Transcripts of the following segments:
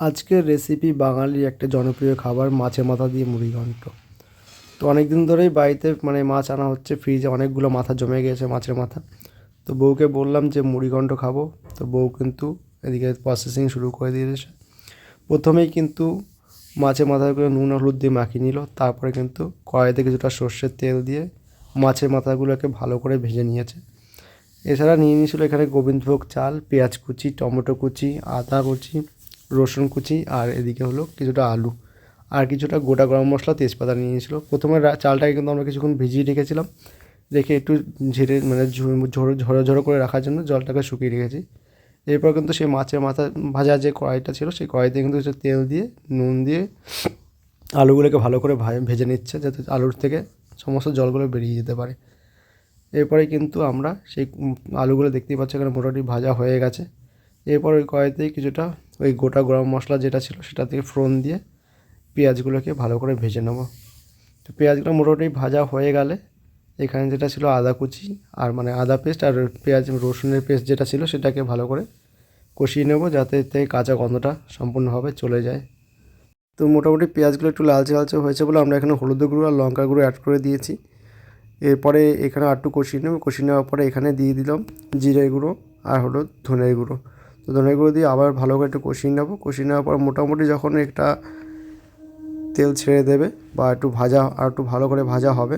আজকের রেসিপি বাঙালির একটা জনপ্রিয় খাবার, মাছের মাথা দিয়ে মুড়ি ঘন্ট। তো অনেক দিন ধরেই বাড়িতে মানে মাছ আনা হচ্ছে ফ্রিজে অনেকগুলো মাথা জমে গেছে মাছের মাথা। তো বউকে বললাম যে, মুড়ি ঘন্ট খাব। তো বউ কিন্তু এদিকে প্রসেসিং শুরু করে দিয়েছে। প্রথমেই কিন্তু মাছের মাথাগুলো নুন, হলুদ দিয়ে মাখিয়ে নিল। তারপরে কিন্তু কড়াইতে কিছুটা সর্ষের তেল দিয়ে মাছের মাথাগুলোকে ভালো করে ভেজে নিয়েছে। এছাড়া নিয়ে নিয়েছিল এখানে গোবিন্দভোগ চাল, পেঁয়াজ কুচি, টমেটো কুচি, আদা কুচি রসুন কুচি আর এদিকে হলো কিছুটা আলু। আর কিছুটা গোটা গরম মশলা তেজপাতা নিয়ে নিয়েছিল প্রথমে চালটাকে কিন্তু আমরা কিছুক্ষণ ভিজিয়ে রেখেছিলাম। রেখে একটু ঝেড়ে মানে ঝোড়ো ঝরো ঝরো করে রাখার জন্য জলটাকে শুকিয়ে রেখেছি। এরপর কিন্তু সেই মাছের মাথা ভাজা যে কড়াইটা ছিল, সেই কড়াইতে কিন্তু কিছু তেল দিয়ে, নুন দিয়ে আলুগুলোকে ভালো করে ভেজে নিচ্ছে যাতে আলুর থেকে সমস্ত জলগুলো বেরিয়ে যেতে পারে। এরপরে কিন্তু আমরা সেই আলুগুলো দেখতেই পাচ্ছি এখানে মোটামুটি ভাজা হয়ে গেছে। এরপর ওই কড়াইতেই কিছুটা ওই গোটা গরম মশলা যেটা ছিল সেটা থেকে ফোড়ন দিয়ে পেঁয়াজগুলোকে ভালো করে ভেজে নেব। তো পেঁয়াজগুলো মোটামুটি ভাজা হয়ে গেলে এখানে যেটা ছিল আদা কুচি আর মানে আদা পেস্ট আর পেঁয়াজ, রসুনের পেস্ট যেটা ছিল সেটাকে ভালো করে কষিয়ে নেব যাতে থেকে কাঁচা গন্ধটা সম্পূর্ণভাবে চলে যায়। তো মোটামুটি পেঁয়াজগুলো একটু লালচে লালচে হয়েছে বলে আমরা এখানে হলুদ গুঁড়ো আর লঙ্কা গুঁড়ো অ্যাড করে দিয়েছি। এরপরে এখানে একটু কষিয়ে নেব। কষিয়ে নেওয়ার পরে এখানে দিয়ে দিলাম জিরে গুঁড়ো আর হলো ধনের গুঁড়ো। তো ধনের গুঁড়ো দিয়ে আবার ভালো করে একটু কষিয়ে নেব। কষিয়ে নেওয়ার পর মোটামুটি যখন একটা তেল ছেড়ে দেবে বা একটু ভাজা আর একটু ভালো করে ভাজা হবে,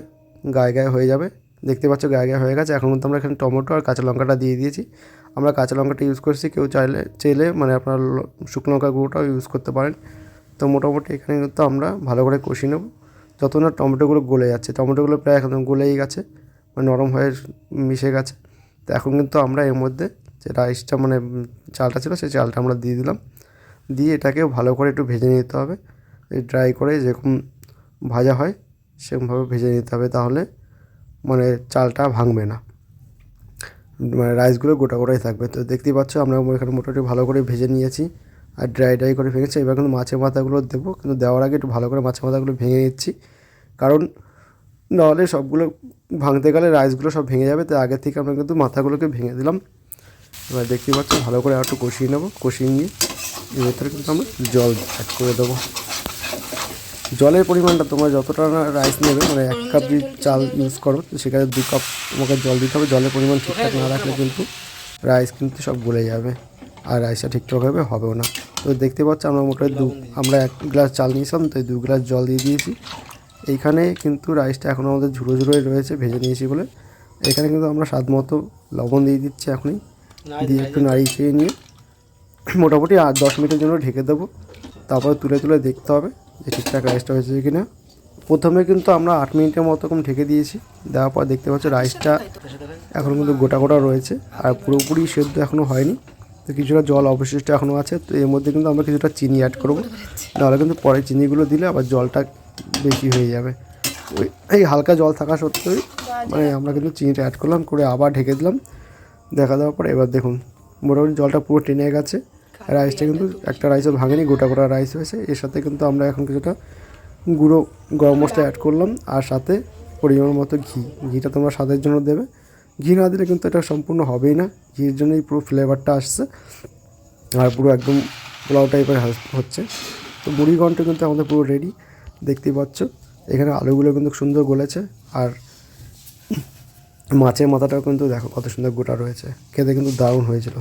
গায়ে গায়ে হয়ে যাবে। দেখতে পাচ্ছ গায়ে গায়ে হয়ে গেছে। এখন কিন্তু আমরা এখানে টমেটো আর কাঁচা লঙ্কাটা দিয়ে দিয়েছি। আমরা কাঁচা লঙ্কাটা ইউজ করছি। কেউ চাইলে চাইলে মানে আপনার শুকনো লঙ্কা গুঁড়োটাও ইউজ করতে পারেন। তো মোটামুটি এখানে কিন্তু আমরা ভালো করে কষিয়ে নেব। যত না টমেটোগুলো গলে যাচ্ছে, টমেটোগুলো প্রায় একদম গলেই গেছে মানে নরম হয়ে মিশে গেছে। তো এখন কিন্তু আমরা এর মধ্যে যে রাইসটা মানে চালটা ছিল সেই চালটা আমরা দিয়ে দিলাম। দিয়ে এটাকেও ভালো করে একটু ভেজে নিতে হবে। ড্রাই করে যেরকম ভাজা হয়, সেরকমভাবে ভেজে নিতে হবে তাহলে মানে চালটা ভাঙবে না। মানে রাইসগুলো গোটা গোটাই থাকবে। তো দেখতেই পাচ্ছ আমরা এখানে মোটামুটি ভালো করে ভেজে নিয়েছি আর ড্রাই ড্রাই করে ভেঙেছি। এবার কিন্তু মাছের মাথাগুলো দেবো, কিন্তু দেওয়ার আগে একটু ভালো করে মাছের মাথাগুলো ভেঙে নিচ্ছি। কারণ নাহলে সবগুলো ভাঙতে গেলে রাইসগুলো সব ভেঙে যাবে। তো আগে থেকে আমরা কিন্তু মাথাগুলোকে ভেঙে দিলাম। এবার দেখতেই পাচ্ছি, ভালো করে আর একটু কষিয়ে নেব। কষিয়ে নিয়ে এর ভেতরে কিন্তু আমরা জল অ্যাড করে দেবো। জলের পরিমাণটা তোমরা যতটা রাইস নেবে মানে এক কাপ যদি চাল ইউজ করো সেখানে দু কাপ তোমাকে জল দিতে হবে। জলের পরিমাণ ঠিকঠাক না রাখলে কিন্তু রাইস কিন্তু সব গলে যাবে আর রাইসটা ঠিকঠাকভাবে হবেও না। তো দেখতে পাচ্ছ, আমরা মোটামুটি দু, আমরা এক গ্লাস চাল নিয়েছিলাম তো দু গ্লাস জল দিয়ে দিয়েছি। এইখানে কিন্তু রাইসটা এখনও আমাদের ঝুড়ো ঝুড়োই রয়েছে, ভেজে নিয়েছি বলে। এখানে কিন্তু আমরা স্বাদ মতো লবণ দিয়ে দিচ্ছি এখনই। দিয়ে একটু নাড়িয়ে চেয়ে নিয়ে মোটামুটি আট দশ মিনিটের জন্য ঢেকে দেবো। তারপরে তুলে তুলে দেখতে হবে যে ঠিকঠাক রাইসটা হয়েছে কি না প্রথমে কিন্তু আমরা আট মিনিটের মতো কম ঢেকে দিয়েছি। দেওয়ার পর দেখতে পাচ্ছ রাইসটা এখন কিন্তু গোটা গোটা রয়েছে। আর পুরোপুরি সেদ্ধ এখনও হয়নি। তো কিছুটা জল অবশিষ্ট এখনও আছে। তো এর মধ্যে কিন্তু আমরা কিছুটা চিনি অ্যাড করব। নাহলে কিন্তু পরে চিনিগুলো দিলে আবার জলটা বেশি হয়ে যাবে। ওই এই হালকা জল থাকা সত্ত্বেও মানে আমরা কিন্তু চিনিটা অ্যাড করলাম করে আবার ঢেকে দিলাম। দেখা দেওয়ার পর এবার দেখুন মোটামুটি জলটা পুরো টেনে গেছে। রাইসটা কিন্তু একটা রাইসও ভাঙেনি গোটা গোটা রাইস হয়েছে। এর সাথে কিন্তু আমরা এখন কিছুটা গুঁড়ো গরম মশলা অ্যাড করলাম আর সাথে পরিমাণ মতো ঘি। ঘিটা তোমরা স্বাদের জন্য দেবে। ঘি না দিলে কিন্তু এটা সম্পূর্ণ হবেই না। ঘির জন্যই পুরো ফ্লেভারটা আসছে। আর পুরো একদম পোলাও টাইপের হচ্ছে। তো মুড়ি ঘন্ট কিন্তু আমাদের পুরো রেডি দেখতেই পাচ্ছ। এখানে আলুগুলো কিন্তু সুন্দর গলেছে। আর মাছের মাথাটাও কিন্তু দেখো কত সুন্দর গোটা রয়েছে। খেতে কিন্তু দারুণ হয়েছিল।